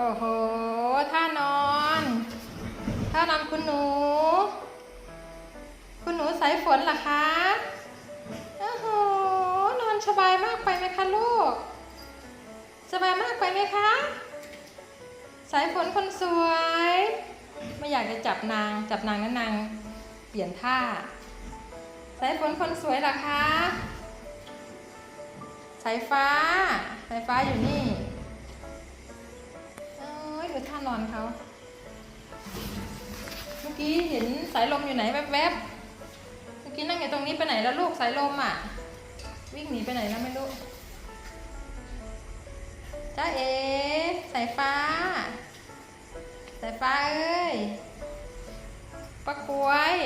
โอ้โหท่านอนท่านอนคุณหนู คุณหนูสายฝนเหรอคะโอ้โหนอนสบายมากไปไหมคะลูก สบายมากไปไหมคะ สายฝนคนสวย ไม่อยากจะจับนางจับนางนั้นนางเปลี่ยนท่า สายฝนคนสวยเหรอคะ สายฟ้า สายฟ้าอยู่นี่านอนเขาเมื่อกี้เห็นสายลมอยู่ไหนแวบๆเมื่อกี้นั่งอยู่ตรงนี้ไปไหนแล้วลูกสายลมอะ วิ่งหนีไปไหนแล้วไม่รู้จ้าเอสายฟ้า สายฟ้าเอ้ยปะกล้วย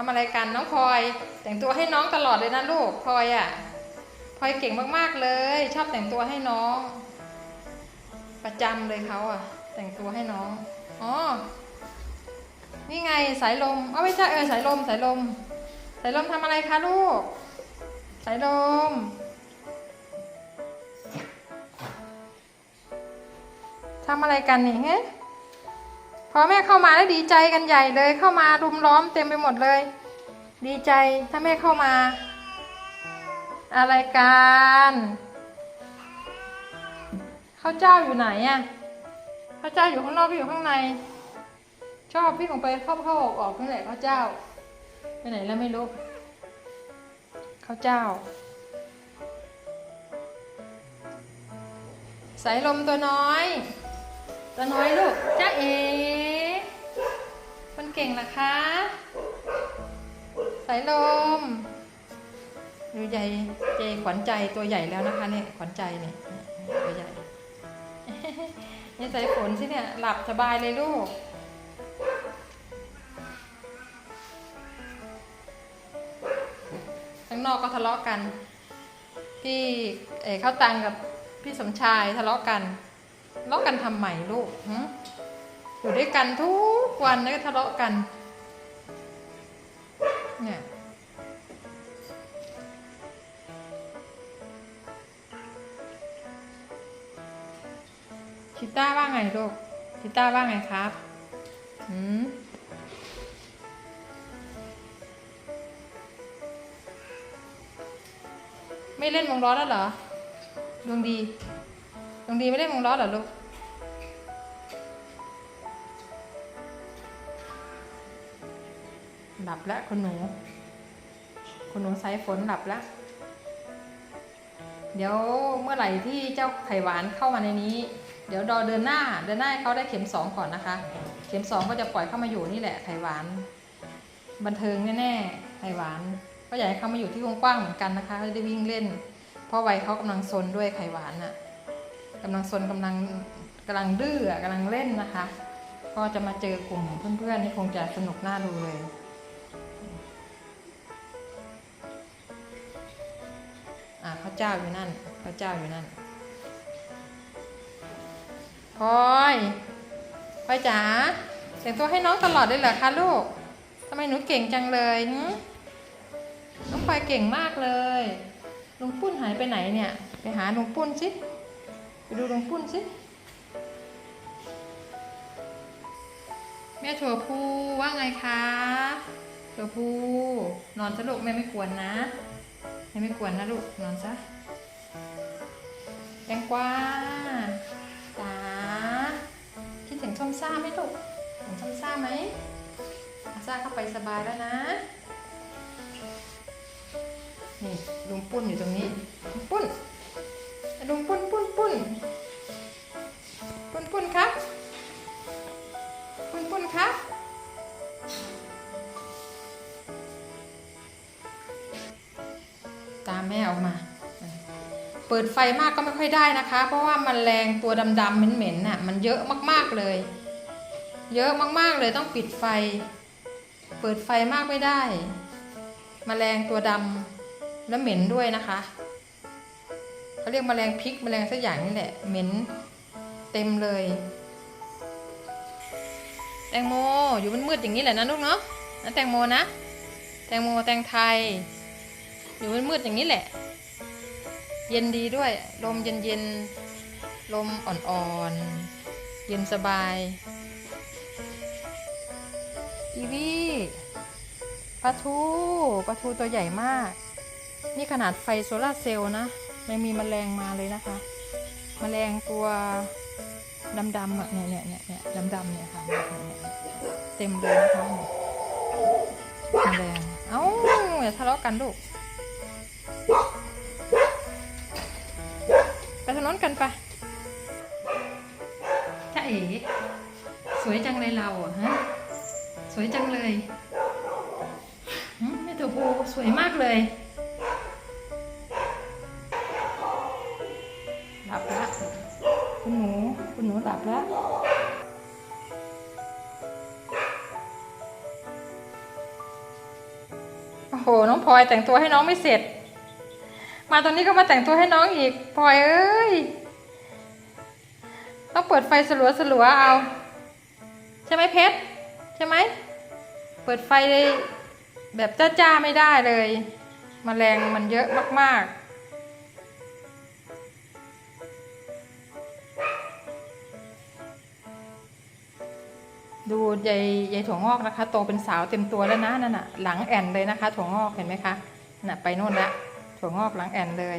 ทำอะไรกันน้องพลอย แต่งตัวให้น้องตลอดเลยนะลูกพลอยอะพลอยเก่งมากๆเลย ชอบแต่งตัวให้น้อง ประจำเลยเขาอะ แต่งตัวให้น้องอ๋อนี่ไงสายลมเอาไม่ใช่เออสายลมสายลม สายลมทำอะไรคะลูก สายลมทำอะไรกันนี่เฮ้ อแม่เข้ามาแล้วดีใจกันใหญ่เลยเข้ามารุมล้อมเต็มไปหมดเลย ดีใจถ้าแม่เข้ามา อะไรกันข้าวเจ้าอยู่ไหนอะข้าวเจ้าอยู่ข้างนอกพี่อยู่ข้างใน ชอบพี่ของไปเข้าเข้าออกออกนี่แหละข้าวเจ้าไปไหนแล้วไม่รู้ข้าวเจ้า สายลมตัวน้อย เก่งล่ะคะ สายลมดูใหญ่เจขวัญใจตัวใหญ่แล้วนะคะเนี่ยขวัญใจเนี่ยตัวใหญ่เนี่ยสายฝนสิเนี่ยหลับสบายเลยลูกข้างนอกก็ทะเลาะกันพี่เอ๋เข้าตังกับพี่สมชายทะเลาะกันทะเลาะกันทำใหม่ลูกอยู่ด้วยกันทุก วันแล้วก็ทะเลาะกัน เนี่ยชิต้าว่าไงลูกชิต้าว่าไงครับหืมไม่เล่นวงล้อแล้วเหรอดวงดีดวงดีไม่เล่นวงล้อเหรอลูก หลับแล้วคุณหนู คุณหนูสายฝนหลับแล้ว เดี๋ยวเมื่อไหร่ที่เจ้าไข่หวานเข้ามาในนี้ เดี๋ยวรอเดือนหน้า เดือนหน้าเขาได้เข็มสองก่อนนะคะ เข็มสองก็จะปล่อยเข้ามาอยู่นี่แหละไข่หวาน บันเทิงแน่ๆไข่หวาน ก็อยากให้เขามาอยู่ที่กว้างๆเหมือนกันนะคะเขาได้วิ่งเล่น เพราะวัยเขากำลังซนด้วยไข่หวานน่ะกำลังซนกำลังกำลังดื้ออะกำลังเล่นนะคะ ก็จะมาเจอกลุ่มเพื่อนๆนี่คงจะสนุกน่าดูเลย อ่าข้าวเจ้าอยู่นั่นข้าวเจ้าอยู่นั่นพลอยพลอยจ๋าแต่งตัวให้น้องตลอดเลยเหรอคะลูกทำไมหนูเก่งจังเลยน้องพลอยเก่งมากเลย ลุงปุ้นหายไปไหนเนี่ย ไปหาลุงปุ้นสิไปดูลุงปุ้นสิแม่ถั่วพูว่าไงคะถั่วพูนอนซะลูกแม่ไม่กวนนะ แม่ไม่กวนนะลูกนอนซะแตงกวาจ๋าคิดถึงส้มซ่าไหมลูกถึงส้มซ่าไหมอาซ่าเข้าไปสบายแล้วนะ นี่ลุงปุ้นอยู่ตรงนี้ลุงปุ้นลุงปุ้นปุ้นปุ้นปุ้นปุ้นครับปุ้นปุ้นครับ ออกมา เปิดไฟมากก็ไม่ค่อยได้นะคะ เพราะว่ามันแรงตัวดำๆเหม็นๆน่ะมันเยอะมากๆเลย เยอะมากๆเลยต้องปิดไฟ เปิดไฟมากไม่ได้แมลงตัวดำแล้วเหม็นด้วยนะคะเขาเรียกแมลงพริกแมลงสักอย่างนี่แหละเหม็นเต็มเลยแตงโมอยู่มันมืดๆอย่างนี้แหละนะลูกเนาะนะแตงโมนะ แตงโมแตงไทย อยู่มืดๆอย่างนี้แหละ เย็นดีด้วย ลมเย็นๆ ลมอ่อนๆ เย็นสบายกีวี่ปลาทูปลาทูตัวใหญ่มาก นี่ขนาดไฟโซลาเซลล์นะยังมีแมลงมาเลยนะคะแมลงตัวดำๆอะเนี่ยเนี่ยเนี่ยเนี่ยดำๆเนี่ยค่ะเต็มเลยนะคะแมลงเอ้าอย่าทะเลาะกันลูก ไปถนนกันปะจ้าเอ๋สวยจังเลยเราอะฮะ สวยจังเลยหืมแม่ตัวผู้สวยมากเลยหลับแล้วคุณหนู คุณหนูหลับแล้วโอ้โห น้องพลอยแต่งตัวให้น้องไม่เสร็จ มาตอนนี้ก็มาแต่งตัวให้น้องอีกพลอยเอ้ย ต้องเปิดไฟสลัวสลัวเอา ใช่ไหมเพชร ใช่ไหม เปิดไฟแบบจ้าๆไม่ได้เลยมแมลงมันเยอะมากๆดูยายยายถั่วงอกนะคะ โตเป็นสาวเต็มตัวแล้วนะนั่นน่ะ หลังแอนเลยนะคะ ถั่วงอกเห็นไหมคะน่ะไปโน่นละ ถั่วงอกหลังแอนเลย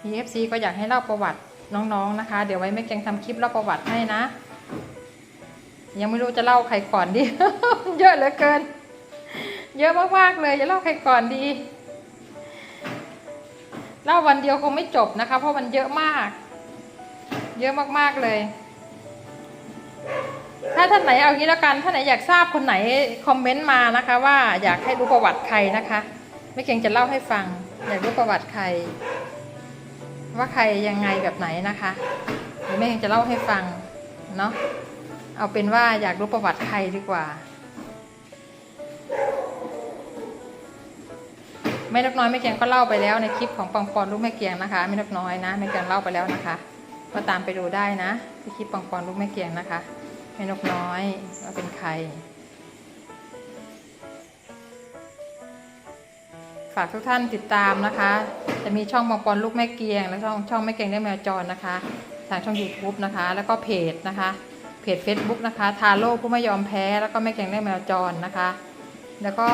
PFC ก็อยากให้เล่าประวัติน้องๆนะคะ เดี๋ยวไว้แม่แกงทำคลิปเล่าประวัติให้นะ ยังไม่รู้จะเล่าใครก่อนดี เยอะเหลือเกิน เยอะมากๆเลยจะเล่าใครก่อนดี เล่าวันเดียวคงไม่จบนะคะ เพราะมันเยอะมาก เยอะมากๆเลย ถ้าท่านไหนเอางี้แล้วกันท่านไหนอยากทราบคนไหนคอมเมนต์มานะคะ ว่าอยากให้รู้ประวัติใครนะคะไม่เก่งจะเล่าให้ฟัง อยากรู้ประวัติใคร ว่าใครยังไงแบบไหนนะคะเดี๋ยวแม่เก่งจะเล่าให้ฟังเนาะเอาเป็นว่าอยากรู้ประวัติใครดีกว่าแม่นกน้อยแม่เกียงก็เล่าไปแล้วในคลิปของปังปอนลูกแม่เกียงนะคะแม่นกน้อยนะแม่เกียงเล่าไปแล้วนะคะ ก็ตามไปดูได้นะที่คลิปปังปอนลูกแม่เกียงนะคะ แม่นกน้อยว่าเป็นใคร ฝากทุกท่านติดตามนะคะ จะมีช่องปังปอนลูกแม่เกียง และช่องช่องแม่เกียงได้แมวจรนะคะ ทางช่อง YouTube นะคะ แล้วก็เพจนะคะ เพจ Facebook นะคะทาโร่ผู้ไม่ยอมแพ้แล้วก็แม่เกียงได้แมวจรนะคะ แล้วก็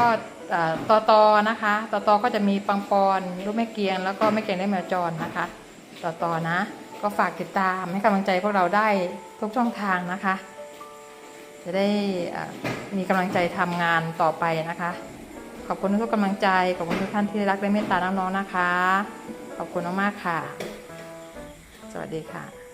ต่อตอตอนะคะตอตอก็จะมีปังปอนลูกแม่เกียง แล้วก็แม่เกียงได้แมวจรนะคะตอตอนะ ก็ฝากติดตามให้กำลังใจพวกเราได้ทุกช่องทางนะคะ จะได้มีกำลังใจทำงานต่อไปนะคะ ขอบคุณทุกกำลังใจ ขอบคุณทุกท่านที่รักและเมตตาน้องๆนะคะ ขอบคุณมากๆค่ะ สวัสดีค่ะ